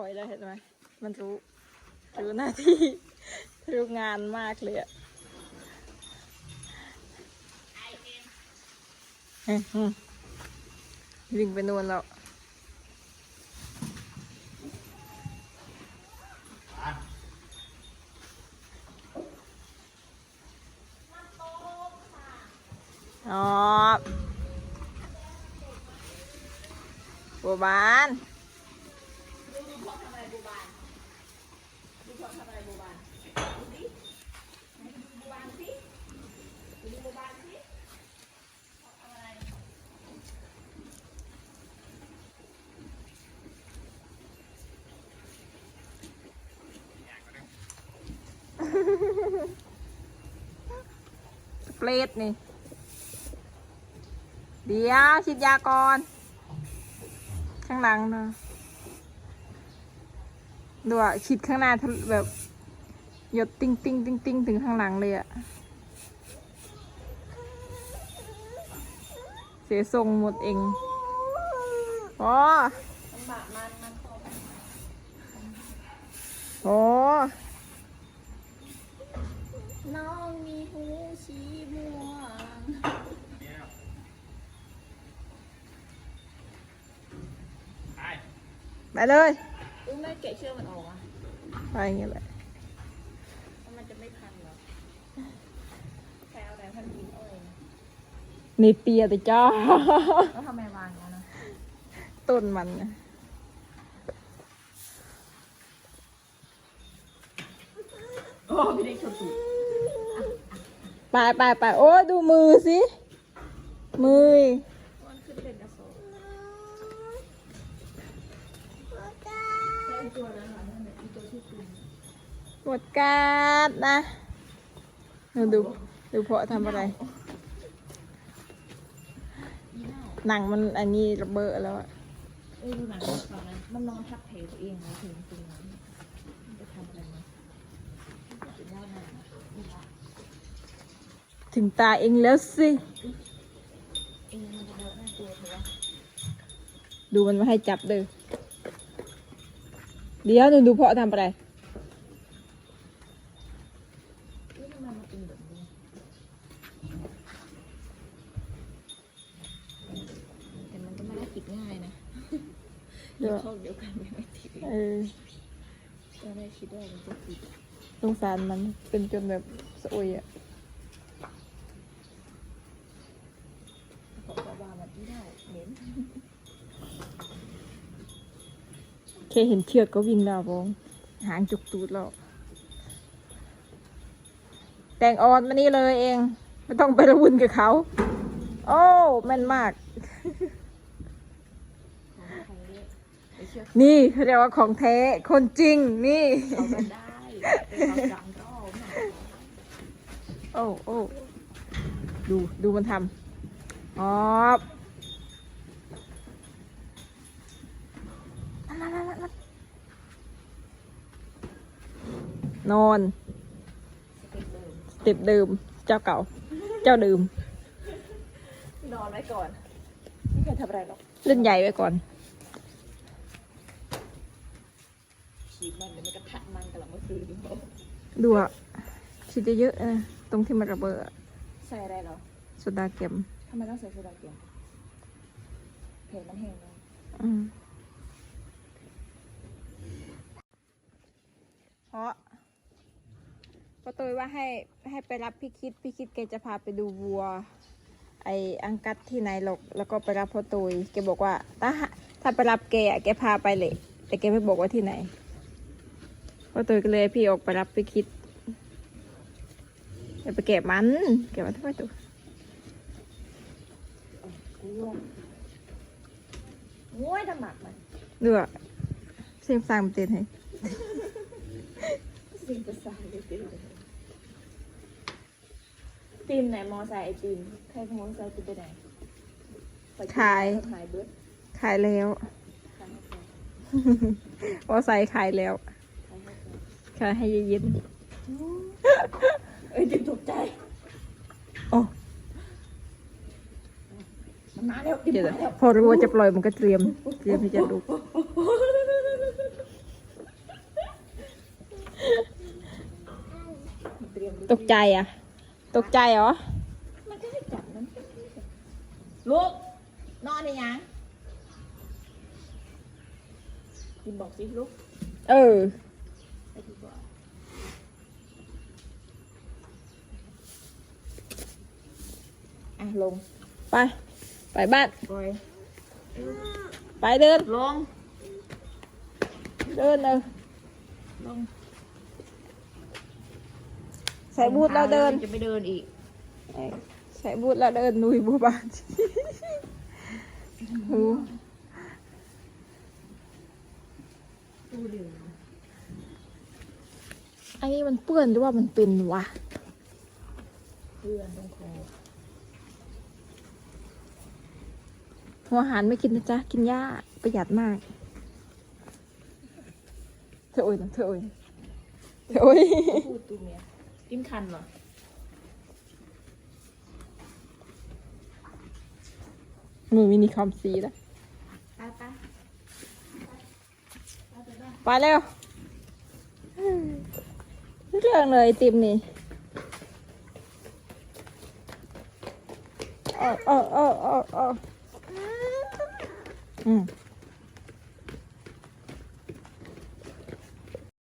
อยแล้วเห็นไหมมันรู้รู้หน้าที่รู้งานมากเลยอะวิ่งไปนวนแล้วอ๋อบัวบาน เปรดนี่ เดี๋ยวฉีดยาก่อน ข้างหลังเนาะ ดูอะฉีดข้างหน้าทะลุแบบหยดติ้งติ้งติ้งติ้งถึงข้างหลังเลยอะเสียทรงหมดเองโอ้โอ้น้องมีหูสีม่วงไปเลย ไม่แกะเชือกมันออกอะไปอย่างเงี้ยแหละ แล้วมันจะไม่พันเหรอใครเอาไหนพันกินอ้อยนะนี่เปียแต่จ้า แล้วทำไมวางอย่างนั้นนะต้นมันนะโอ้พี่เด็กชนตูดไปไปไปโอ้ดูมือสิ มือ หมดกาดนะดูดูดูเพาะทำอะไร หนังมันอันนี้ระเบ้อแล้วอะเอ้ยดูหนังตอนนั้นมันนอนทับเพตัวเองนะถึงตรงนั้นมันจะทำอะไรนะย่าหนาอีละถึงตาเองแล้วสิเองมันจะเลอะน้าตัวเธอะดูมันม่ให้จับเด้อเดี๋ยวดูดูเพาะทำอะไร เอ้ยทำไมมันเป็นแบบนี้แต่มันก็ไม่ได้ติดง่ายนะ เดี๋ยวเข้าเดียวกันไม่ไม่ติดเออตอนแรกคิดว่ามันจะติดสงสารมันเป็นจนแบบสะอุยอะเพราะว่ามันไม่ได้เหม็นแค่เห็นเชือกก็วิ่งแล้วบอง หางจุกตูดแล้ว แต่งออนมานี่เลยเอง ไม่ต้องไประวุ่นกับเขา โอ้แม่นมาก ของใครเนี่ยไปเชื่อ นี่เขาเรียกว่าของแท้ คนจริง นี่ เขาก็ได้แต่เขาดังก็เอาหน่อยโอ้โอ้ดู ดูมันทำอ๋อนั่นนั่นนั่นนั่นนอนสเต็ปเดิมสเต็ปเดิมเจ้าเก่า เจ้าเดิมนอนไว้ก่อน ไม่เคยทำอะไรหรอก เล่นใหญ่ไว้ก่อน ฉีดมันเดี๋ยวมันกระ ทะมันกับเราเมื่อคืนนี้ดูอะคิดเยอะๆนะตรงที่มันระเบิดอะใส่อะไรเหรอโซดาเกมทำไมต้องใส่โซดาเกียวเพลมันแห้งแล้วอืมเพราะเพราะตัวว่าให้ให้ไปรับพี่คิดพี่คิดแกจะพาไปดูวัว ไออังกัดที่ไหนหรอกแล้วก็ไปรับพ่อตุยแกบอกว่าถ้าหาถ้าไปรับแกอะแกพาไปเลย แต่แกไม่บอกว่าที่ไหน พ่อตุยก็เลยให้พี่ออกไปรับพี่คิดอย่าไปเก็บมัน เก็บมันทำไมตัวกูว่าโอ้ยทำหมักมันดูอะเสียงฟังมันเต้นให้สิ่งประสาทเลยตีนตีมไหนมอไซค์ไอตีมใครขโมยไซค์กูไปไหนไปกินขายขายเบิร์ดขายแล้วขายให้ใครว่าใส่ขายแล้วขายให้ใค่ะให้เย็นเอ้ยจิมตกใจโอ้มันมาแล้วจิมเดี๋ยมาแล้วพอรู้ว่าจะปล่อยมันก็เตรียม เตรียมที่จะเตรีดูตกใจอะ ตกใจเหรอ มันก็ให้จับมันลูกนอนในยังจินบอกสิลูก เออ ลง ไป ไปบ้าน ปล่อย ไปเดิน ลง เดินเออลงใส่บูทแล้วเดิน จะไปเดินอีก ใส่บูทแล้วเดินนุยบัวบานหูตู้เดินอันนี้มันเปื้อนหรือว่ามันเป็นวะเพื่อนตรงคอ หัวอาหารไม่กินนะจ๊ะ กินหญ้าประหยัดมาก เธอโอ้ยนะเธอโอ้ยเธอโอ้ยพูดตู้เมียจิ้มคันเหรอมือมินิคอมซีแล้วไปไปไปเร็วเรื่องเลยไอติมนี่เออเออเออเออ เอออืม